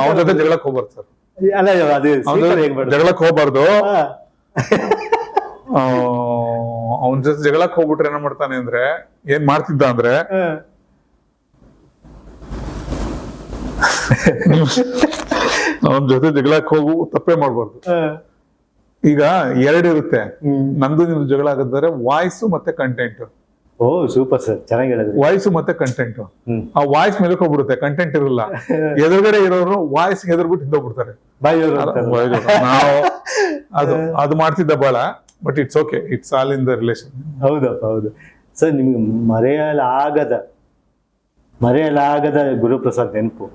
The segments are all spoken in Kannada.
ಅವನ ಜೊತೆ ಜಗಳಕ್ಕೆ ಹೋಗ್ಬಾರ್ದು ಸರ್. ಅಲ್ಲ ಅದು ಅವನ ಸ್ವೀಕಾರ ಜಗಳಕ್ಕೆ ಹೋಗ್ಬಾರ್ದು. ಹಾ. ಅವನ ಜೊತೆ ಜಗಳಕ್ಕೆ ಹೋಗ್ಬಿಟ್ರೆ ಏನ ಮಾಡ್ತಾನೆ ಅಂದ್ರೆ ಏನ್ ಮಾಡ್ತಿದ್ದ ಅಂದ್ರೆ ಅವನ್ ಅವನ ಜೊತೆ ಜಗಳಕ್ಕೆ ಹೋಗು ತಪ್ಪೇ ಮಾಡ್ಬಾರ್ದು. ಹಾ. ಈಗ ಎರಡಿರುತ್ತೆ ಹ್ಮ್. ನಂದು ನಿಮ್ದು ಜಗಳ ಆಗಿದ್ರೆ ವಾಯ್ಸ್ ಮತ್ತೆ ಕಂಟೆಂಟ್ ಓ ಸೂಪರ್ ಸರ್ ಚೆನ್ನಾಗಿ ಹೇಳಿದ್ರಿ. ವಾಯ್ಸ್ ಮತ್ತೆ ಕಂಟೆಂಟ್ ಆ ವಾಯ್ಸ್ ಹೋಗ್ಬಿಡುತ್ತೆ ಕಂಟೆಂಟ್ ಇರಲ್ಲ. ಎದುರುಗಡೆ ಇರೋರು ವಾಯ್ಸ್ ಎದುರ್ಬಿಟ್ಟು ಹಿಂದೋಗ್ಬಿಡ್ತಾರೆ. ನಾವು ಅದು ಅದು ಮಾಡ್ತಿದ್ದ ಬಾಳ but it's okay it's all in the relation ಹೌದಪ್ಪ ಹೌದು. ಸರ್ ನಿಮ್ಗೆ ಮರೆಯಲಾಗದ ಮರೆಯಲಾಗದ ಗುರುಪ್ರಸಾದ್ ನೆನಪು.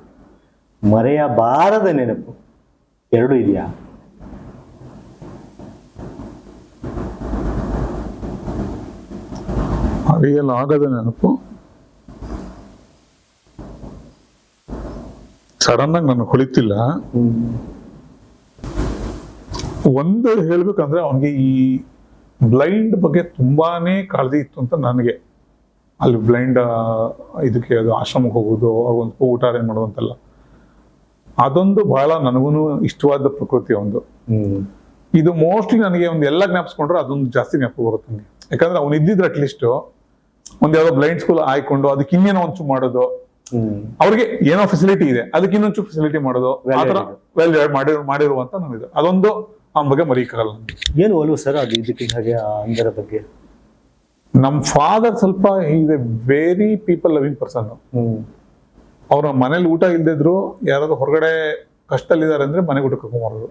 ಮರೆಯಬಾರದ ನೆನಪು. ಎರಡು ಇದೆಯಾ? ಅರಿಯಲು ಆಗದ ನೆನಪು? ಸಡನ್ ಆಗಿ ನಾನು ಕುಳಿತಿಲ್ಲ ಒಂದು ಹೇಳ್ಬೇಕಂದ್ರೆ ಅವನಿಗೆ ಈ ಬ್ಲೈಂಡ್ ಬಗ್ಗೆ ತುಂಬಾನೇ ಕಾಳಜಿ ಇತ್ತು ಅಂತ ನನಗೆ. ಅಲ್ಲಿ ಬ್ಲೈಂಡ್ ಇದಕ್ಕೆ ಅದು ಆಶ್ರಮಕ್ಕೆ ಹೋಗೋದು ಅವ್ರಿಗೊಂದು ಊಟ ಅರೇಂಜ್ ಮಾಡೋದು ಅಂತೆಲ್ಲ ಅದೊಂದು ಬಹಳ ನನಗೂ ಇಷ್ಟವಾದ ಪ್ರಕೃತಿ ಒಂದು. ಇದು ಮೋಸ್ಟ್ಲಿ ನನಗೆ ಒಂದು ಎಲ್ಲ ಜ್ಞಾಪಿಸ್ಕೊಂಡ್ರೆ ಅದೊಂದು ಜಾಸ್ತಿ ಜ್ಞಾಪಕ ಬರುತ್ತೆ ನನಗೆ. ಯಾಕಂದ್ರೆ ಅವ್ನು ಅಟ್ ಅಟ್ಲೀಸ್ಟ್ ಒಂದ್ ಯಾವ್ದೋ ಬ್ಲೈಂಡ್ ಸ್ಕೂಲ್ ಆಯ್ಕೊಂಡು ಅದಕ್ಕೆ ಇನ್ನೇನೋ ಒಂಚೂರು ಮಾಡೋದು. ಅವ್ರಿಗೆ ಏನೋ ಫೆಸಿಲಿಟಿ ಇದೆ ಅದಕ್ಕೆ ಇನ್ನೊಂಚು ಫೆಸಿಲಿಟಿ ಮಾಡೋದು ಆತರ ವೆಲ್ ಮಾಡಿರೋ ಮಾಡಿರುವಂತ ನನಗೆ ಅದೊಂದು ಆ ಬಗ್ಗೆ ಮರೀಕಾಗಲ್ಲ ಏನು ಒಲವು ಸರ್ ಅದು ಇದಕ್ಕೆ ಹಾಗೆ ಅಂದರ ಬಗ್ಗೆ? ನಮ್ ಫಾದರ್ ಸ್ವಲ್ಪ ಇದೆ ವೆರಿ ಪೀಪಲ್ ಲವಿಂಗ್ ಪರ್ಸನ್ ಅವ್ರ ಮನೇಲಿ ಊಟ ಇಲ್ದಿದ್ರು ಯಾರಾದ್ರೂ ಹೊರಗಡೆ ಕಷ್ಟದಲ್ಲಿದ್ದಾರೆ ಅಂದ್ರೆ ಮನೆಗೆ ಊಟ ಕರ್ಕೊಂಬಾರದು.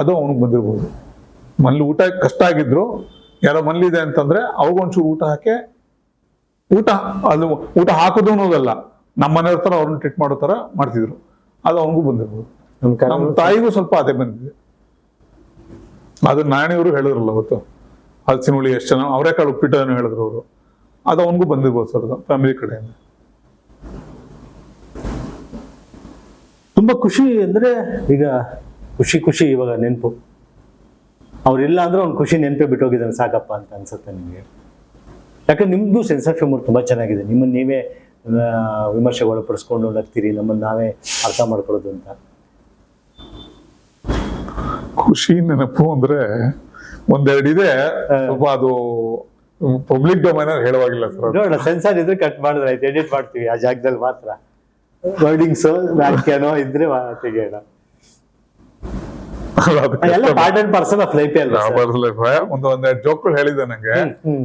ಅದು ಅವನಿಗೆ ಬಂದಿರ್ಬೋದು. ಮನೇಲಿ ಊಟ ಕಷ್ಟ ಆಗಿದ್ರು ಯಾರೋ ಮನೇಲಿದೆ ಅಂತಂದ್ರೆ ಅವ್ರಿಗೊಂಚೂರು ಊಟ ಹಾಕಿ ಊಟ ಅದು ಊಟ ಹಾಕೋದು ಅನ್ನೋದಲ್ಲ ನಮ್ಮ ಮನೆಯವ್ರ ಥರ ಅವ್ರನ್ನ ಟ್ರೀಟ್ ಮಾಡೋ ಥರ ಮಾಡ್ತಿದ್ರು. ಅದು ಅವನಿಗೂ ಬಂದಿರ್ಬೋದು. ನಮ್ಮ ತಾಯಿಗೂ ಸ್ವಲ್ಪ ಅದೇ ಬಂದಿದೆ. ಅದು ನಾಣಿಯವರು ಹೇಳಿದ್ರಲ್ಲ ಅವತ್ತು. ಹಲಸಿನ ಹುಳಿ ಎಷ್ಟು ಜನ ಅವರೇಕಾಳು ಉಪ್ಪಿಟ್ಟು ಏನೋ ಹೇಳಿದ್ರು ಅವರು. ಅದು ಅವನಿಗೂ ಬಂದಿರ್ಬೋದು ಸರ್ ಅದು ಫ್ಯಾಮಿಲಿ ಕಡೆಯಿಂದ. ತುಂಬಾ ಖುಷಿ ಅಂದ್ರೆ ಈಗ ಖುಷಿ ಖುಷಿ ಇವಾಗ ನೆನಪು. ಅವ್ರಿಲ್ಲ ಅಂದ್ರೆ ಅವ್ನ ಖುಷಿ ನೆನಪೇ ಬಿಟ್ಟೋಗಿದ್ದಾನೆ ಸಾಕಪ್ಪ ಅಂತ ಅನ್ಸುತ್ತೆ ನಿಮಗೆ. ಯಾಕಂದ್ರೆ ನಿಮ್ದು ಸೆನ್ಸ್ ಆಫ್ ಹ್ಯೂಮರ್ ತುಂಬಾ ಚೆನ್ನಾಗಿದೆ. ನಿಮ್ಮನ್ನ ನೀವೇ ವಿಮರ್ಶೆ ವಿಮರ್ಶೆಗೆ ಒಳಪಡಿಸ್ಕೊಂಡು ನಗ್ತೀರಿ ನಮ್ಮನ್ನ ನಾವೇ ಅರ್ಥ ಮಾಡ್ಕೊಳ್ಳೋದು ಅಂತ. ಖುಷಿ ನೆನಪು ಅಂದ್ರೆ ಒಂದೆರಡು ಇದೆ. ಸ್ವಲ್ಪ ಅದು ಪಬ್ಲಿಕ್ ಡೊಮೈನ್ ಹೇಳುವಾಗಿಲ್ಲ ಸರ್. ನೋಡೋಣ ಸೆನ್ಸಾರ್ ಇದ್ರೆ ಕಟ್ ಮಾಡಿದ್ರೆ ಆಯ್ತು ಎಡಿಟ್ ಮಾಡ್ತೀವಿ ಆ ಜಾಗದಲ್ಲಿ ಮಾತ್ರ. ವರ್ಡಿಂಗ್ಸ್ ವ್ಯಾಖ್ಯಾನೋ ಇದ್ರೆ ತೆಗೆಯೋಣ. Part and person of life ಒಂದು ಜೋಕ್ಗಳು ಹೇಳಿದೆ ನಂಗೆ.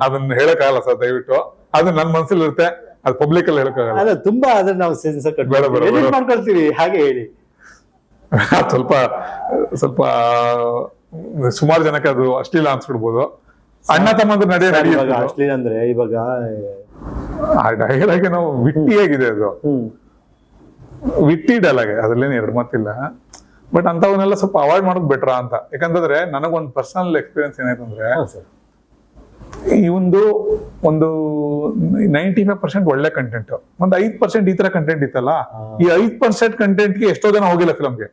ಅದನ್ನ ಹೇಳಕ್ಕಾಗಲ್ಲ ಸರ್ ದಯವಿಟ್ಟು. ಅದು ನನ್ನ ಮನಸ್ಸಲ್ಲಿ ಇರುತ್ತೆ ಅದು ಪಬ್ಲಿಕ್ ಅಲ್ಲಿ ಹೇಳಕ್ಕಾಗಲ್ಲ. ಅಲ್ಲ ತುಂಬಾ ಅದನ್ನ ನಾವು ಸೆನ್ಸ್ ಮಾಡ್ಕೊಳ್ತೀವಿ ಹಾಗೆ ಹೇಳಿ. ಸ್ವಲ್ಪ ಸ್ವಲ್ಪ ಸುಮಾರು ಜನಕ್ಕೆ ಅದು ಅಶ್ಲೀಲ ಅನ್ಸ್ಬಿಡ್ಬೋದು. ಅಣ್ಣ ತಮ್ಮಂದ್ರ ನಡೆ ಇವಾಗ ಅಶ್ಲೀಲ ಅಂದ್ರೆ ಇವಾಗ ಆ ಡೈಲಾಗ್ ನಾವು ವಿಟ್ಟಿಯಾಗಿದೆ ಅದು. ವಿಟ್ಟಿ ಡೈಲಾಗ್ ಅದ್ರಲ್ಲೇನು ಎರಡು ಮಾತಿಲ್ಲ. ಬಟ್ ಅಂತವನ್ನೆಲ್ಲ ಸ್ವಲ್ಪ ಅವಾಯ್ಡ್ ಮಾಡೋದು ಬೆಟ್ರ ಅಂತ. ಯಾಕಂತಂದ್ರೆ ನನಗೊಂದು ಪರ್ಸನಲ್ ಎಕ್ಸ್ಪೀರಿಯನ್ಸ್ ಏನಾಯ್ತಂದ್ರೆ. ಈ ಒಂದು ಒಂದು ನೈಂಟಿ ಫೈವ್ ಪರ್ಸೆಂಟ್ ಒಳ್ಳೆ ಕಂಟೆಂಟ್ ಒಂದು ಐದ್ ಪರ್ಸೆಂಟ್ ಈ ತರ ಕಂಟೆಂಟ್ ಇತ್ತಲ್ಲ. ಈ ಐದ್ ಪರ್ಸೆಂಟ್ ಕಂಟೆಂಟ್ಗೆ ಎಷ್ಟೋ ಜನ ಹೋಗಿಲ್ಲ ಫಿಲಮ್ಗೆ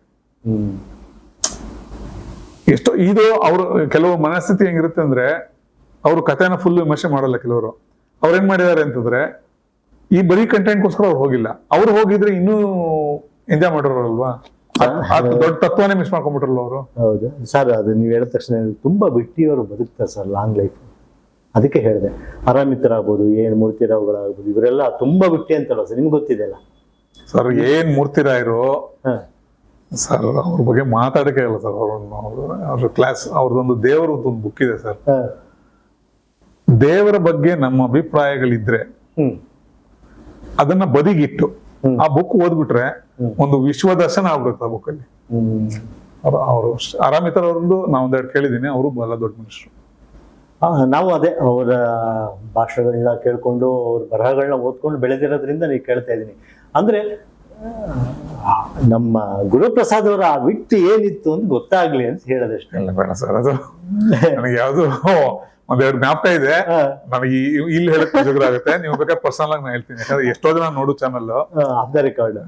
ಎಷ್ಟೋ ಇದು ಅವರು ಕೆಲವು ಮನಸ್ಥಿತಿ ಹೆಂಗಿರುತ್ತೆ ಅಂದ್ರೆ ಅವರು ಕಥೆನ ಫುಲ್ ವಿಮರ್ಶೆ ಮಾಡಲ್ಲ ಕೆಲವರು. ಅವ್ರು ಏನ್ ಮಾಡಿದ್ದಾರೆ ಅಂತಂದ್ರೆ ಈ ಬರೀ ಕಂಟೆಂಟ್ಗೋಸ್ಕರ ಅವ್ರು ಹೋಗಿಲ್ಲ. ಅವ್ರು ಹೋಗಿದ್ರೆ ಇನ್ನೂ ಎಂಜಾಯ್ ಅದ್ ದೊಡ್ಡ ತತ್ವನೇ ಮಿಸ್ ಮಾಡ್ಕೊಂಡ್ಬಿಟ್ರಲ್ಲ ಅವರು. ಹೌದು. ಸರ್ ಅದು ನೀವು ಹೇಳಿದ ತಕ್ಷಣ ತುಂಬಾ ಬಿಟ್ಟಿಯವರು ಬದುಕ್ತಾರೆ ಸರ್ ಲಾಂಗ್ ಲೈಫ್ ಅದಕ್ಕೆ ಹೇಳಿದೆ. ಆರಾಮಿತರಾಗ್ಬೋದು ಏನ್ ಮೂರ್ತಿರಾವ್ಗಳಾಗ್ಬೋದು ಇವರೆಲ್ಲ ತುಂಬಾ ಬಿಟ್ಟಿ ಅಂತಲ್ಲ ಸರ್ ನಿಮ್ಗೆ ಗೊತ್ತಿದೆ ಅಲ್ಲ ಸರ್ ಏನ್ ಮೂರ್ತಿರಾಯರು. ಸರ್ ಅವ್ರ ಬಗ್ಗೆ ಮಾತಾಡಕ್ಕೆ ಇಲ್ಲ ಸರ್ ಅವ್ರ ಕ್ಲಾಸ್ ಅವ್ರದ್ದೊಂದು ದೇವರು ಒಂದು ಬುಕ್ ಇದೆ ಸರ್. ದೇವರ ಬಗ್ಗೆ ನಮ್ಮ ಅಭಿಪ್ರಾಯಗಳಿದ್ರೆ ಅದನ್ನ ಬದಿಗಿಟ್ಟು. ಆ ಬುಕ್ ಓದ್ಬಿಟ್ರೆ. ಒಂದು ವಿಶ್ವ ದರ್ಶನ ಆಗ್ಬಿಡುತ್ತೆ ಆ ಬುಕ್ಕಲ್ಲಿ ಅವರು ಆರಾಮಿತರ ಅವ್ರದ್ದು ನಾ ಒಂದೆರಡು ಕೇಳಿದ್ದೀನಿ ಅವರು ಬಹಳ ದೊಡ್ಡ ಮನುಷ್ಯರು. ನಾವು ಅದೇ ಅವರ ಭಾಷೆಗಳನ್ನ ಕೇಳಿಕೊಂಡು ಅವ್ರ ಬರಹಗಳನ್ನ ಓದ್ಕೊಂಡು ಬೆಳೆದಿರೋದ್ರಿಂದ ನೀವು ಕೇಳ್ತಾ ಇದ್ದೀನಿ. ಅಂದ್ರೆ ನಮ್ಮ ಗುರುಪ್ರಸಾದ್ ಅವರ ಆ ವಿಟ್ಟು ಏನಿತ್ತು ಅಂತ ಗೊತ್ತಾಗ್ಲಿ ಅಂತ ಹೇಳದಷ್ಟೇ. ಬೇಡ ಸರ್ ಅದು ನನಗೆ ಯಾವ್ದು ಒಂದೆರಡು ಜ್ಞಾಪಕ ಇದೆ. ನನಗೆ ಇಲ್ಲಿ ಹೇಳಕ್ ಆಗುತ್ತೆ. ನೀವು ಬೇಕಾದ್ರೆ ಪರ್ಸನಲ್ ಆಗಿ ನಾನು ಹೇಳ್ತೀನಿ. ಯಾಕಂದ್ರೆ ಎಷ್ಟೋ ಜನ ನೋಡು ಚಾನಲ್ ರೆಕಾರ್ಡ್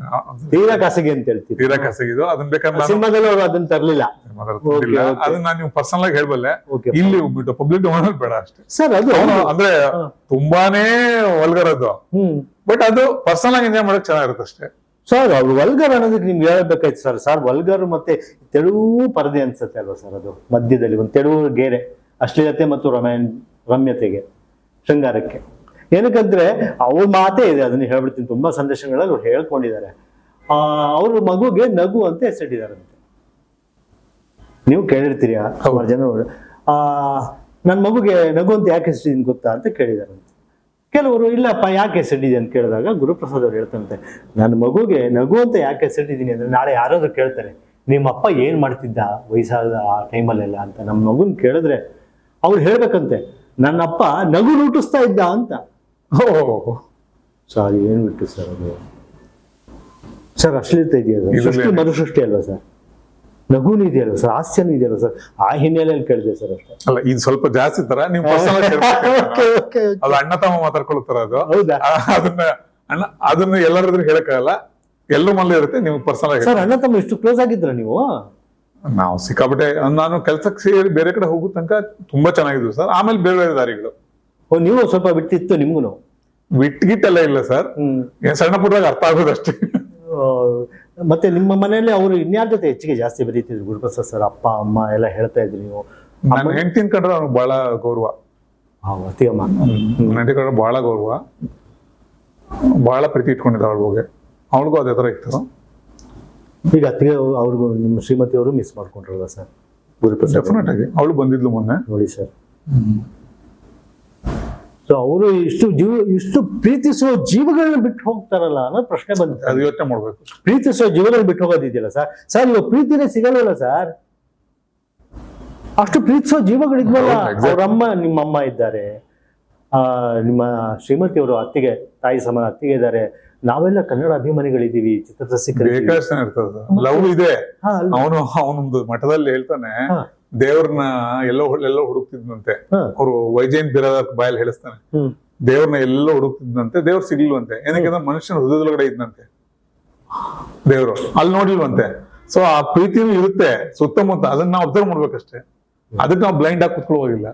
ತೀರಾ ಖಾಸಗಿ ಅಂತ ಹೇಳ್ತೀವಿ ತೀರಾ ಇದು. ಅದನ್ನ ಬೇಕಾದ್ರೆ ಸಿನಿಮಾದಲ್ಲಿ ಅವರು ಅದನ್ನ ತರಲಿಲ್ಲ. ಅದನ್ನ ನಾನು ನೀವು ಪರ್ಸನಲ್ ಆಗಿ ಹೇಳ್ಬಲ್ಲೆ. ಇಲ್ಲಿ ಹೋಗ್ಬಿಟ್ಟು ಪಬ್ಲಿಕ್ ಡೊಮೈನ್ ಬೇಡ ಅಷ್ಟೇ. ಸರ್ ಅದು ಅಂದ್ರೆ. ತುಂಬಾನೇ ವಲ್ಗರದ್ದು ಹ್ಮ್. ಬಟ್ ಅದು ಪರ್ಸನಲ್ ಆಗಿ ಎಂಜಾಯ್ ಮಾಡಕ್ ಚೆನ್ನಾಗಿರುತ್ತೆ ಅಷ್ಟೇ. ಸರ್ ಅವ್ರು ವಲ್ಗರ್ ಅನ್ನೋದಕ್ಕೆ ನಿಮ್ಗೆ ಹೇಳ್ಬೇಕಾಯ್ತು ಸರ್. ಸರ್ ವಲ್ಗರ್ ಮತ್ತೆ ತೆಳು ಪರದೆ ಅನ್ಸುತ್ತೆ ಅಲ್ವಾ ಸರ್ ಅದು ಮಧ್ಯದಲ್ಲಿ? ಒಂದು ತೆಳುವು ಗೆರೆ. ಅಶ್ಲೀಲತೆ ಮತ್ತು ರಮ್ಯಾನ್ ರಮ್ಯತೆಗೆ ಶೃಂಗಾರಕ್ಕೆ. ಏನಕ್ಕಂದ್ರೆ ಅವ್ರ ಮಾತೇ ಇದೆ ಅದನ್ನ ಹೇಳ್ಬಿಡ್ತೀನಿ. ತುಂಬಾ ಸಂದೇಶಗಳಲ್ಲಿ ಅವ್ರು ಹೇಳ್ಕೊಂಡಿದ್ದಾರೆ. ಆ ಅವ್ರ ಮಗುಗೆ ನಗು ಅಂತ ಹೆಸರಿಟ್ಟಿದಾರಂತೆ ನೀವು ಕೇಳಿರ್ತೀರಿ ಸುಮಾರು ಜನ ಆ ನನ್ನ ಮಗುಗೆ ನಗು ಅಂತ ಯಾಕೆ ಹೆಸರಿದ್ದೀನಿ ಗೊತ್ತಾ ಅಂತ ಕೇಳಿದಾರಂತೆ ಕೆಲವರು ಇಲ್ಲಪ್ಪ ಯಾಕೆ ಹೆಸರಿಟ್ಟಿದೆ ಅಂತ ಕೇಳಿದಾಗ ಗುರುಪ್ರಸಾದ್ ಅವ್ರು ಹೇಳ್ತಂತೆ ನನ್ನ ಮಗುಗೆ ನಗು ಅಂತ ಯಾಕೆ ಹೆಸರಿಟ್ಟಿದ್ದೀನಿ ಅಂದ್ರೆ ನಾಳೆ ಯಾರಾದ್ರೂ ಕೇಳ್ತಾರೆ ನಿಮ್ಮ ಅಪ್ಪ ಏನ್ ಮಾಡ್ತಿದ್ದ ವಯಸ್ಸಾದ ಆ ಟೈಮಲ್ಲೆಲ್ಲ ಅಂತ. ನಮ್ಮ ಮಗುನ್ ಕೇಳಿದ್ರೆ ಅವ್ರು ಹೇಳ್ಬೇಕಂತೆ ನನ್ನ ಅಪ್ಪ ನಗು ನೂಟಿಸ್ತಾ ಇದ್ದ ಅಂತ. ಓ. ಸರ್ ಏನ್ ಬಿಟ್ಟು ಸರ್ ಅದು? ಸರ್ ಅಶ್ಲೀಲತೆ ಇದೆಯಲ್ಲ ಸೃಷ್ಟಿ ಮರುಸೃಷ್ಟಿ ಅಲ್ವಾ ಸರ್? ನಗುನು ಇದೆಯಲ್ಲ ಸರ್? ಹಾಸ್ಯನೂ ಇದೆಯಲ್ಲ ಸರ್? ಆ ಹಿನ್ನೆಲೆಯಲ್ಲಿ ಕೇಳಿದೆ ಸರ್ ಅಷ್ಟೇ. ಅಲ್ಲ ಇದು ಸ್ವಲ್ಪ ಜಾಸ್ತಿ ತರ ನೀವು. ಅದು ಅಣ್ಣ ತಮ್ಮ ಮಾತಾಡ್ಕೊಳ್ತಾರ ಅದು. ಹೌದಾ? ಅದನ್ನ ಅಣ್ಣ ಅದನ್ನ ಎಲ್ಲರ ಎದುರು ಹೇಳಕ್ಕಾಗಲ್ಲ. ಎಲ್ಲರ ಮನೇಲಿ ಇರುತ್ತೆ ನೀವು ಪರ್ಸನಲ್ ಸರ್ ಅಣ್ಣ ತಮ್ಮ ಇಷ್ಟು ಕ್ಲೋಸ್ ಆಗಿದ್ರ ನೀವು? ನಾವು ಸಿಕ್ಕಾಪಟ್ಟೆ ನಾನು ಕೆಲಸಕ್ಕೆ ಸೇರಿ ಬೇರೆ ಕಡೆ ಹೋಗೋ ತನಕ ತುಂಬಾ ಚೆನ್ನಾಗಿದ್ವು ಸರ್. ಆಮೇಲೆ ಬೇರೆ ಬೇರೆ ದಾರಿಗಳು. ಓ ನೀವು ಸ್ವಲ್ಪ ಬಿಟ್ಟಿತ್ತು ನಿಮ್ಗೂ ಬಿಟ್ ಗಿಟ್ಟೆಲ್ಲ ಇಲ್ಲ ಸರ್. ಸಣ್ಣ ಪುಟ್ಟದಾಗ ಅರ್ಥ ಆಗೋದಷ್ಟೇ. ಮತ್ತೆ ನಿಮ್ಮ ಮನೆಯಲ್ಲಿ ಅವರು ಇನ್ಯಾರ ಜೊತೆ ಹೆಚ್ಚಿಗೆ ಜಾಸ್ತಿ ಬರೀತಿದ್ರು? ಗುರುಪ್ರಸಾದ್ ಸರ್ ಅಪ್ಪ ಅಮ್ಮ ಎಲ್ಲ ಹೇಳ್ತಾ ಇದ್ರಿ ನೀವು? ನನ್ನ ಹೆಂಡತಿನ ಕಂಡ್ರೆ ಅವ್ನಿಗೆ ಬಹಳ ಗೌರವ. ಅಮ್ಮ. ನನ್ನ ಹೆಂಡತಿ ಕಂಡ್ರೆ ಬಹಳ ಗೌರವ. ಬಹಳ ಪ್ರೀತಿ ಇಟ್ಕೊಂಡಿದ್ದ ಅವಳ ಬಗ್ಗೆ ಅವಳಿಗೂ ಅದೇ ತರ ಇತ್ತು. ಈಗ ಅತ್ತಿಗೆ ಅವ್ರಿಗೂ ನಿಮ್ಮ ಶ್ರೀಮತಿ ಅವರು ಮಿಸ್ ಮಾಡ್ಕೊಂಡ್ರಲ್ಲ ಸರ್ ಗುರುಪ್ರಸಾದ್ ಡೆಫಿನೆಟ್ ಆಗಿ ಅವಳು ಬಂದಿದ್ಲು ಮೊನ್ನೆ. ನೋಡಿ ಸರ್ ಸೊ ಅವರು ಇಷ್ಟು ಜೀವ ಇಷ್ಟು ಪ್ರೀತಿಸುವ ಜೀವಗಳನ್ನ ಬಿಟ್ಟು ಹೋಗ್ತಾರಲ್ಲ ಅನ್ನೋ ಪ್ರಶ್ನೆ ಬಂತು. ಅದು ಯೋಚನೆ ಮಾಡ್ಬೇಕು. ಪ್ರೀತಿಸುವ ಜೀವಗಳನ್ನ ಬಿಟ್ಟು ಹೋಗೋದಿದೆಯಲ್ಲ ಸರ್ ಸರ್ ಇವಾಗ ಪ್ರೀತಿನೇ ಸಿಗಲ್ವಲ್ಲ ಸರ್ ಅಷ್ಟು ಪ್ರೀತಿಸುವ ಜೀವಗಳಿದ್ವಲ್ಲ? ಗೌರಮ್ಮ ನಿಮ್ಮ ಅಮ್ಮ ನಿಮ್ಮಮ್ಮ ಇದ್ದಾರೆ. ನಿಮ್ಮ ಶ್ರೀಮತಿಯವರು ಅತ್ತಿಗೆ ತಾಯಿ ಸಮಾನ ಅತ್ತಿಗೆ ಇದ್ದಾರೆ. ನಾವೆಲ್ಲ ಕನ್ನಡ ಅಭಿಮಾನಿಗಳಿದ್ದೀವಿ ಚಿತ್ರದ ಬೇಕಾದಷ್ಟು ಇರ್ತದ. ಲವ್ ಇದೆ. ಅವನು ಅವನೊಂದು ಮಠದಲ್ಲಿ ಹೇಳ್ತಾನೆ. ದೇವ್ರನ್ನ ಎಲ್ಲೋ ಎಲ್ಲೋ ಹುಡುಕ್ತಿದ್ನಂತೆ. ಅವರು ವೈಜಯಂತ್ ಬಿರಾದರ್ ಬಾಯಲ್ಲಿ ಹೇಳಿಸ್ತಾನೆ. ದೇವ್ರನ್ನ ಎಲ್ಲೋ ಹುಡುಕ್ತಿದ್ನಂತೆ ದೇವ್ರು ಸಿಗ್ಲಿಲ್ವಂತೆ ಏನಕ್ಕೆ ಮನುಷ್ಯನ ಹೃದಯದೊಳಗಡೆ ಇದ್ನಂತೆ. ದೇವ್ರು ಅಲ್ಲಿ ನೋಡಿಲ್ವಂತೆ. ಸೊ ಆ ಪ್ರೀತಿನೂ ಇರುತ್ತೆ ಸುತ್ತಮುತ್ತ. ಅದನ್ನ ನಾವು ಅಬ್ಸರ್ವ್ ಮಾಡ್ಬೇಕಷ್ಟೇ. ಅದಕ್ಕೆ ನಾವು ಬ್ಲೈಂಡ್ ಆಗಿ ಕುತ್ಕೊಳ್ಳೋಗಿಲ್ಲ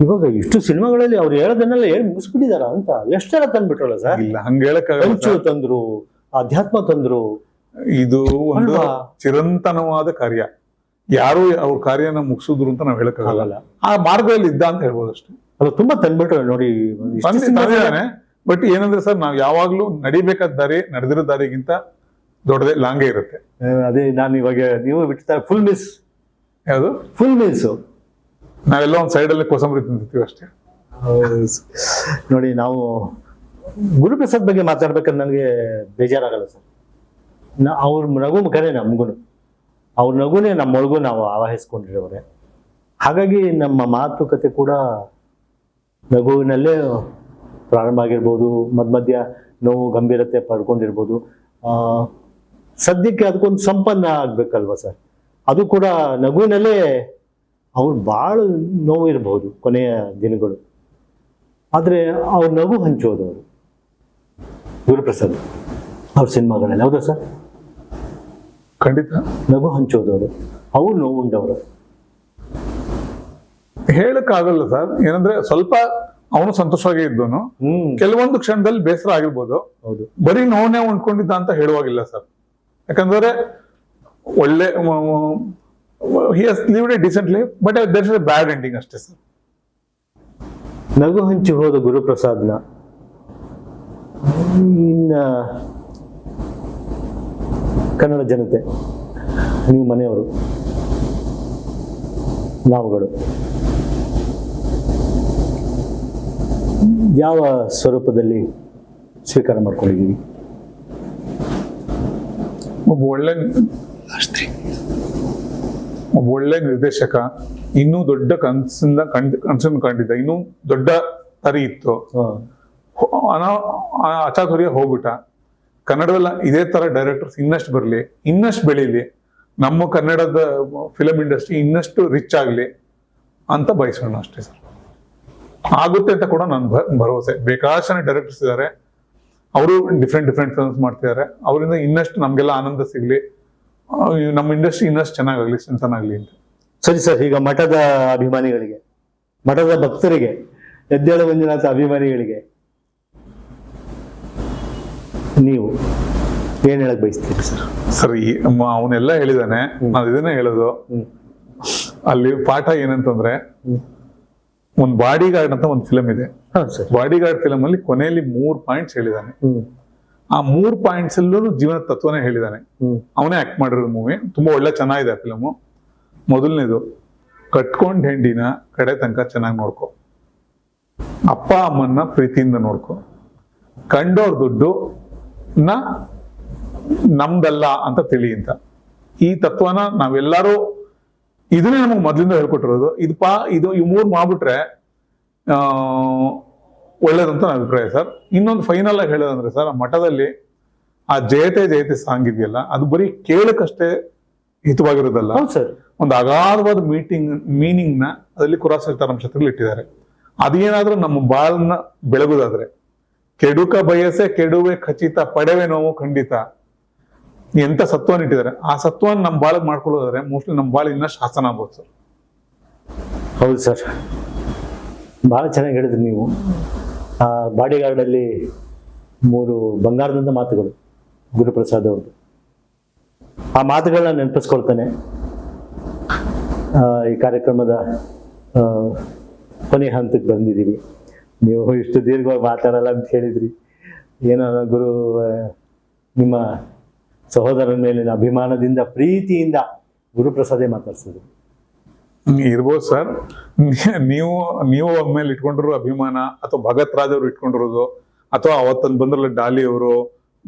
ಇವಾಗ ಇಷ್ಟು ಸಿನಿಮಾಗಳಲ್ಲಿ ಅವ್ರು ಹೇಳೋದನ್ನೆಲ್ಲ ಹೇಳಿ ಮುಗಿಸ್ಬಿಟ್ಟಿದಾರ ಅಂತ. ಎಷ್ಟೆಲ್ಲ ತಂದ್ಬಿಟ್ರಲ್ಲ ಸರ್? ಇಲ್ಲ ಹಂಗ ಹೇಳಕ್ಕಾಗಲ್ಲ ತಂದ್ರು ಅಧ್ಯಾತ್ಮ ತಂದ್ರು. ಇದು ಒಂದು ಚಿರಂತನವಾದ ಕಾರ್ಯ. ಯಾರು ಅವ್ರ ಕಾರ್ಯನ ಮುಗಿಸಿದ್ರು ಅಂತ ನಾವು ಹೇಳಕ್ಕಾಗಲ್ಲ. ಆ ಮಾರ್ಗದಲ್ಲಿ ಇದ್ದ ಅಂತ ಹೇಳ್ಬೋದು ಅಷ್ಟೇ. ಅದು ತುಂಬಾ ತಂದ್ಬಿಟ್ರೆ ನೋಡಿ ಬಟ್ ಏನಂದ್ರೆ ಸರ್ ನಾವು ಯಾವಾಗ್ಲೂ ನಡಿಬೇಕಾದ ದಾರಿ ನಡೆದಿರೋ ದಾರಿಗಿಂತ ದೊಡ್ಡದೇ ಲಾಂಗೇ ಇರುತ್ತೆ. ಅದೇ ನಾನು ಇವಾಗ ನೀವು ಬಿಟ್ಟಿದ್ದಾರೆ ಫುಲ್ ಮಿಸ್ ಯಾವುದು? ಫುಲ್ ಮಿಸ್ ನಾವೆಲ್ಲ ಒಂದು ಸೈಡ್ ಅಲ್ಲಿ ಕೋಸಂಬರಿ ತಿಂತೀವಿ ಅಷ್ಟೇ. ನೋಡಿ, ನಾವು ಗುರುಪ್ರಸಾದ್ ಬಗ್ಗೆ ಮಾತಾಡ್ಬೇಕಂದ್ರೆ ನನಗೆ ಬೇಜಾರಾಗಲ್ಲ ಸರ್. ಅವ್ರ ನಗು ಮುಖನೇ ನಮಗೂ ಅವ್ರ ನಗುನೇ ನಮ್ಮೊಳಗೂ ನಾವು ಆವಾಹಿಸ್ಕೊಂಡಿರೋರೆ. ಹಾಗಾಗಿ ನಮ್ಮ ಮಾತುಕತೆ ಕೂಡ ನಗುವಿನಲ್ಲೇ ಪ್ರಾರಂಭ ಆಗಿರ್ಬೋದು ಮಧ್ಯ ಮಧ್ಯ ನೋವು, ಗಂಭೀರತೆ ಪಡ್ಕೊಂಡಿರ್ಬೋದು. ಸದ್ಯಕ್ಕೆ ಅದಕ್ಕೊಂದು ಸಂಪನ್ನ ಆಗ್ಬೇಕಲ್ವ ಸರ್? ಅದು ಕೂಡ ನಗುವಿನಲ್ಲೇ ಅವ್ರು ಭಾಳ ನೋವು ಇರಬಹುದು ಕೊನೆಯ ದಿನಗಳು. ಆದರೆ ಅವ್ರ ನಗು ಹಂಚೋದು ಅವರು ಗುರುಪ್ರಸಾದ್ ಅವ್ರ ಸಿನಿಮಾಗಳಲ್ಲಿ ಹೌದಾ ಸರ್? ಖಂಡಿತ. ನಗು ಹಂಚೋದು ಅವರು ಅವ್ರು ನೋವುಂಡವರು. ಹೇಳಕ್ ಆಗಲ್ಲ ಸರ್. ಏನಂದ್ರೆ ಸ್ವಲ್ಪ ಅವನು ಸಂತೋಷವಾಗಿ ಇದ್ದವನು. ಹ್ಮ್. ಕೆಲವೊಂದು ಕ್ಷಣದಲ್ಲಿ ಬೇಸರ ಆಗಿರ್ಬೋದು. ಹೌದು. ಬರೀ ನೋವನ್ನೇ ಉಂಡ್ಕೊಂಡಿದ್ದ ಅಂತ ಹೇಳುವಾಗಿಲ್ಲ ಸರ್. ಯಾಕಂದ್ರೆ ಒಳ್ಳೆ he has lived a decent life but there is a bad ending ಅಷ್ಟೇ ಸರ್ ನಗು ಹಂಚಿ ಹೋದ ಗುರುಪ್ರಸಾದ್ನ. ಇನ್ನ ಕನ್ನಡ ಜನತೆ ನೀವು ಮನೆಯವರು ನಾವುಗಳು ಯಾವ ಸ್ವರೂಪದಲ್ಲಿ ಸ್ವೀಕಾರ ಮಾಡ್ಕೊಂಡಿದ್ದೀವಿ ಒಬ್ಬ ಒಳ್ಳೆ ಒಬ್ಬ ಒಳ್ಳೆ ನಿರ್ದೇಶಕ ಇನ್ನೂ ದೊಡ್ಡ ಕನಸಿಂದ ಕಂಡ್ ಕನಸನ್ನು ಕಂಡಿದ್ದ ಇನ್ನೂ ದೊಡ್ಡ ತರಿ ಇತ್ತು. ಅನಾ- ಅಚಾತುರ್ಯ ಹೋಗ್ಬಿಟ್ಟ. ಕನ್ನಡದಲ್ಲ ಇದೇ ತರ ಡೈರೆಕ್ಟರ್ಸ್ ಇನ್ನಷ್ಟು ಬರಲಿ ಇನ್ನಷ್ಟು ಬೆಳೀಲಿ ನಮ್ಮ ಕನ್ನಡದ ಫಿಲಂ ಇಂಡಸ್ಟ್ರಿ ಇನ್ನಷ್ಟು ರಿಚ್ ಆಗಲಿ ಅಂತ ಬಯಸೋಣ ಅಷ್ಟೇ ಸರ್. ಆಗುತ್ತೆ ಅಂತ ಕೂಡ ನಾನು ಭರವಸೆ. ಬೇಕಾದ ಜನ ಡೈರೆಕ್ಟರ್ಸ್ ಇದ್ದಾರೆ. ಅವರು ಡಿಫ್ರೆಂಟ್ ಡಿಫ್ರೆಂಟ್ ಫಿಲ್ಮ್ಸ್ ಮಾಡ್ತಿದ್ದಾರೆ. ಅವರಿಂದ ಇನ್ನಷ್ಟು ನಮಗೆಲ್ಲ ಆನಂದ ಸಿಗ್ಲಿ. ನಮ್ಮ ಇಂಡಸ್ಟ್ರಿ ಇನ್ನಷ್ಟು ಚೆನ್ನಾಗಾಗ್ಲಿ ಚೆನ್ನಾಗಲಿ ಅಂತ. ಸರಿ ಸರ್ ಈಗ ಮಠದ ಅಭಿಮಾನಿಗಳಿಗೆ ಮಠದ ಭಕ್ತರಿಗೆ ಎದ್ದೇಳ ಮಂಜುನಾಥ ಅಭಿಮಾನಿಗಳಿಗೆ ನೀವು ಏನ್ ಹೇಳಕ್ ಬಯಸ್ತೀರಿ ಸರ್? ಸರ್ ಅವನೆಲ್ಲ ಹೇಳಿದಾನೆ ನಾನು ಇದನ್ನೇ ಹೇಳೋದು. ಅಲ್ಲಿ ಪಾಠ ಏನಂತಂದ್ರೆ. ಒಂದು ಬಾಡಿ ಗಾರ್ಡ್ ಅಂತ ಒಂದು ಫಿಲಮ್ ಇದೆ. ಬಾಡಿ ಗಾರ್ಡ್ ಫಿಲಮ್ ಅಲ್ಲಿ ಕೊನೆಯಲ್ಲಿ ಮೂರ್ ಪಾಯಿಂಟ್ಸ್ ಹೇಳಿದಾನೆ. ಆ ಮೂರ್ ಪಾಯಿಂಟ್ಸ್ ಅಲ್ಲೂ ಜೀವನದ ತತ್ವನೇ ಹೇಳಿದಾನೆ. ಅವನೇ ಆಕ್ಟ್ ಮಾಡಿರೋ ಮೂವಿ ತುಂಬಾ ಒಳ್ಳೆ ಚೆನ್ನಾಗಿದೆ ಫಿಲಮು ಮೊದಲನೇದು ಕಟ್ಕೊಂಡ್ ಹೆಂಡಿನ ಕಡೆ ತನಕ ಚೆನ್ನಾಗಿ ನೋಡ್ಕೊ. ಅಪ್ಪ ಅಮ್ಮನ್ನ ಪ್ರೀತಿಯಿಂದ ನೋಡ್ಕೊ. ಕಂಡೋರ್ ದುಡ್ಡು ನ ನಮ್ದಲ್ಲ ಅಂತ ತಿಳಿ ಅಂತ. ಈ ತತ್ವನ ನಾವೆಲ್ಲರೂ ಇದನ್ನೇ ನಮಗೆ ಮೊದಲಿಂದ ಹೇಳ್ಕೊಟ್ಟಿರೋದು. ಇದು ಪಾ ಇದು ಈ ಮೂರು ಮಾಡ್ಬಿಟ್ರೆ ಆ, ಒಳ್ಳೇದಂತ ನನ್ನ ಅಭಿಪ್ರಾಯ ಸರ್. ಇನ್ನೊಂದು ಫೈನಲ್ ಆಗಿ ಹೇಳೋದಂದ್ರೆ ಸರ್ ಆ ಮಠದಲ್ಲಿ ಆ ಜಯತೆ ಜಯತೆ ಸಾಂಗ್ ಇದೆಯಲ್ಲ ಅದು ಬರೀ ಕೇಳಕ್ಕಷ್ಟೇ ಹಿತವಾಗಿರೋದಲ್ಲ. ಒಂದು ಅಗಾಧವಾದ ಮೀಟಿಂಗ್ ಮೀನಿಂಗ್ನ ಅದರಲ್ಲಿ ನಮ್ಮ ನಕ್ಷತ್ರಗಳು ಇಟ್ಟಿದ್ದಾರೆ. ಅದೇನಾದ್ರೂ ನಮ್ಮ ಬಾಳನ್ನ ಬೆಳಗುದಾದ್ರೆ ಕೆಡುಕ ಬಯಸೆ ಕೆಡುವೆ ಖಚಿತ ಪಡೆವೆ ನೋವು ಖಂಡಿತ. ಎಂತ ಸತ್ವನ ಇಟ್ಟಿದ್ದಾರೆ. ಆ ಸತ್ವನ ನಮ್ಮ ಬಾಳಗ್ ಮಾಡ್ಕೊಳ್ಳೋದಾದ್ರೆ ಮೋಸ್ಟ್ಲಿ ನಮ್ಮ ಬಾಳ ಇನ್ನ ಶಾಸನ ಆಗ್ಬೋದು ಸರ್. ಹೌದು ಸರ್. ಬಹಳ ಚೆನ್ನಾಗಿ ಹೇಳಿದ್ರಿ ನೀವು. ಆ ಬಾಡಿಗಾರ್ಡಲ್ಲಿ ಮೂರು ಬಂಗಾರದಿಂದ ಮಾತುಗಳು. ಗುರುಪ್ರಸಾದ್ ಅವ್ರದ್ದು. ಆ ಮಾತುಗಳನ್ನ ನೆನಪಿಸ್ಕೊಳ್ತಾನೆ. ಈ ಕಾರ್ಯಕ್ರಮದ ಕೊನೆ ಹಂತಕ್ಕೆ ಬಂದಿದ್ದೀವಿ. ನೀವು ಇಷ್ಟು ದೀರ್ಘವಾಗಿ ಮಾತಾಡಲ್ಲ ಅಂತ ಹೇಳಿದ್ರಿ. ಏನೋ ಗುರು ನಿಮ್ಮ ಸಹೋದರನ ಮೇಲಿನ ಅಭಿಮಾನದಿಂದ, ಪ್ರೀತಿಯಿಂದ ಗುರುಪ್ರಸಾದೇ ಮಾತಾಡ್ಸಿದ್ರು. ಇರ್ಬೋದು ಸರ್. ನೀವು ನೀವು ಒಮ್ಮೇಲೆ ಇಟ್ಕೊಂಡಿರೋ ಅಭಿಮಾನ ಅಥವಾ ಭಗತ್ ರಾಜ್ ಅವರು ಇಟ್ಕೊಂಡಿರೋದು ಅಥವಾ ಅವತ್ತಲ್ಲಿ ಬಂದ್ರಲ್ಲ ಡಾಲಿ ಅವರು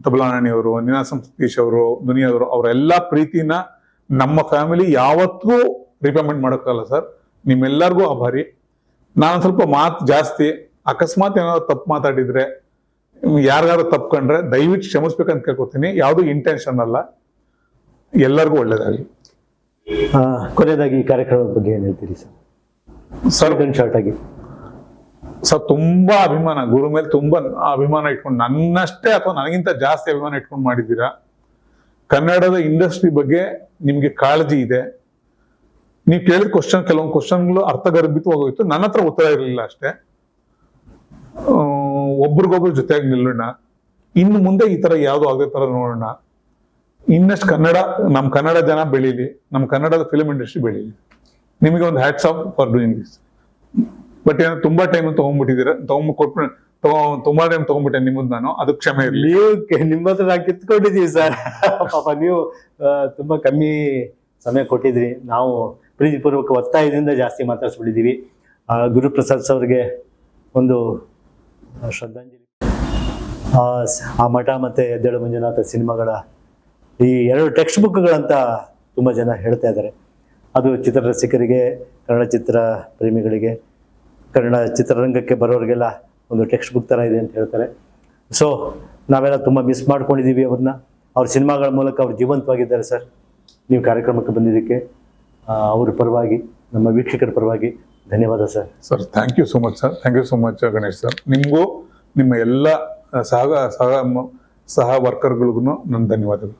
ತಬಲಾಣಿ ಅವರು ನೀನಾಸಂ ಸತೀಶ್ ಅವರು, ದುನಿಯಾ ಅವರು ಅವರೆಲ್ಲ ಪ್ರೀತಿನ ನಮ್ಮ ಫ್ಯಾಮಿಲಿ ಯಾವತ್ತೂ ರಿಪೇಮೆಂಟ್ ಮಾಡೋಕ್ಕಲ್ಲ ಸರ್. ನಿಮ್ಮೆಲ್ಲರಿಗೂ ಆಭಾರಿ. ನಾನು ಸ್ವಲ್ಪ ಮಾತು ಜಾಸ್ತಿ, ಅಕಸ್ಮಾತ್ ಏನಾದ್ರು ತಪ್ಪು ಮಾತಾಡಿದ್ರೆ, ಯಾರಿಗಾದ್ರು ತಪ್ಕೊಂಡ್ರೆ ದಯವಿಟ್ಟು ಕ್ಷಮಿಸ್ಬೇಕಂತ ಕೇಳ್ಕೊತೀನಿ. ಯಾವುದು ಇಂಟೆನ್ಷನ್ ಅಲ್ಲ. ಎಲ್ಲರಿಗೂ ಒಳ್ಳೇದಾಗಲಿ. ಕೊನೆಯದಾಗಿ ಈ ಕಾರ್ಯಕ್ರಮದ ಬಗ್ಗೆ ಏನು ಹೇಳ್ತೀರಿ ಸರ್? ಸರ್ ಗನ್ ಶಾರ್ಟ್ ಆಗಿ. ಸರ್ ತುಂಬಾ ಅಭಿಮಾನ ಗುರು ಮೇಲೆ ತುಂಬಾ ಅಭಿಮಾನ ಇಟ್ಕೊಂಡು ನನ್ನಷ್ಟೇ ಅಥವಾ ನನಗಿಂತ ಜಾಸ್ತಿ ಅಭಿಮಾನ ಇಟ್ಕೊಂಡು ಮಾಡಿದ್ದೀರಾ? ಕನ್ನಡದ ಇಂಡಸ್ಟ್ರಿ ಬಗ್ಗೆ ನಿಮಗೆ ಕಾಳಜಿ ಇದೆ. ನೀವು ಕೇಳಿದ ಕ್ವಶನ್ ಕೆಲವೊಂದು ಕ್ವಶನ್ಗಳು ಅರ್ಥಗರ್ಭಿತವಾಗೋಯ್ತು. ನನ್ನ ಹತ್ರ ಉತ್ತರ ಇರಲಿಲ್ಲ ಅಷ್ಟೇ. ಒಬ್ರಿಗೊಬ್ರು ಜೊತೆಯಾಗಿ ನಿಲ್ಲೋಣ. ಇನ್ನು ಮುಂದೆ ಈ ತರ ಯಾವ್ದು ಆಗದೆ ತರ ನೋಡೋಣ. ಇನ್ನಷ್ಟು ಕನ್ನಡ ನಮ್ಮ ಕನ್ನಡ ಜನ ಬೆಳೀಲಿ ನಮ್ಮ ಕನ್ನಡದ ಫಿಲ್ಮ್ ಇಂಡಸ್ಟ್ರಿ ಬೆಳೀಲಿ. ನಿಮಗೆ ಒಂದು hats off for doing this but ಏನೋ ತುಂಬಾ ಟೈಮ್ ತಗೊಂಡ್ಬಿಟ್ಟಿದ್ದೀರ ತಗೊಂಡ್ ಕೊಟ್ಬಿಟ್ಟು ತುಂಬಾ ಟೈಮ್ ತಗೊಂಡ್ಬಿಟ್ಟೆ ನಿಮ್ಮದು ನಾನು ಅದಕ್ಕೆ ಕ್ಷಮೆ ಇರಲಿ. ನಿಮ್ಮ ಹತ್ರ ನಾವು ಕಿತ್ಕೊಂಡಿದ್ದೀವಿ ಸರ್. ಪಾಪ, ನೀವು ತುಂಬಾ ಕಮ್ಮಿ ಸಮಯ ಕೊಟ್ಟಿದ್ರಿ. ನಾವು ಪ್ರೀತಿಪೂರ್ವಕ ಒತ್ತಾಯದಿಂದ ಜಾಸ್ತಿ ಮಾತಾಡ್ಸ್ಬಿಟ್ಟಿದ್ದೀವಿ. ಗುರುಪ್ರಸಾದ್ ಅವ್ರಿಗೆ ಒಂದು ಶ್ರದ್ಧಾಂಜಲಿ. ಆ ಮಠ ಮತ್ತೆ ಎದ್ದೇಳು ಮಂಜುನಾಥ ಸಿನಿಮಾಗಳ ಈ ಎರಡು ಟೆಕ್ಸ್ಟ್ ಬುಕ್ಗಳಂತ ತುಂಬ ಜನ ಹೇಳ್ತಾ ಇದ್ದಾರೆ. ಅದು ಚಿತ್ರರಸಿಕರಿಗೆ, ಕನ್ನಡ ಚಿತ್ರ ಪ್ರೇಮಿಗಳಿಗೆ, ಕನ್ನಡ ಚಿತ್ರರಂಗಕ್ಕೆ ಬರೋರಿಗೆಲ್ಲ ಒಂದು ಟೆಕ್ಸ್ಟ್ ಬುಕ್ ಥರ ಇದೆ ಅಂತ ಹೇಳ್ತಾರೆ. ಸೊ ನಾವೆಲ್ಲ ತುಂಬ ಮಿಸ್ ಮಾಡ್ಕೊಂಡಿದ್ದೀವಿ ಅವ್ರನ್ನ. ಅವ್ರ ಸಿನಿಮಾಗಳ ಮೂಲಕ ಅವ್ರು ಜೀವಂತವಾಗಿದ್ದಾರೆ ಸರ್. ನೀವು ಕಾರ್ಯಕ್ರಮಕ್ಕೆ ಬಂದಿದ್ದಕ್ಕೆ ಅವ್ರ ಪರವಾಗಿ, ನಮ್ಮ ವೀಕ್ಷಕರ ಪರವಾಗಿ ಧನ್ಯವಾದ sir. Sir thank you so much sir thank you so much Ganesh sir. ನಿಮಗೂ, ನಿಮ್ಮ ಎಲ್ಲ ಸಹ ಸಹ ಸಹ ವರ್ಕರ್ಗಳಿಗೂ ನನ್ನ ಧನ್ಯವಾದಗಳು.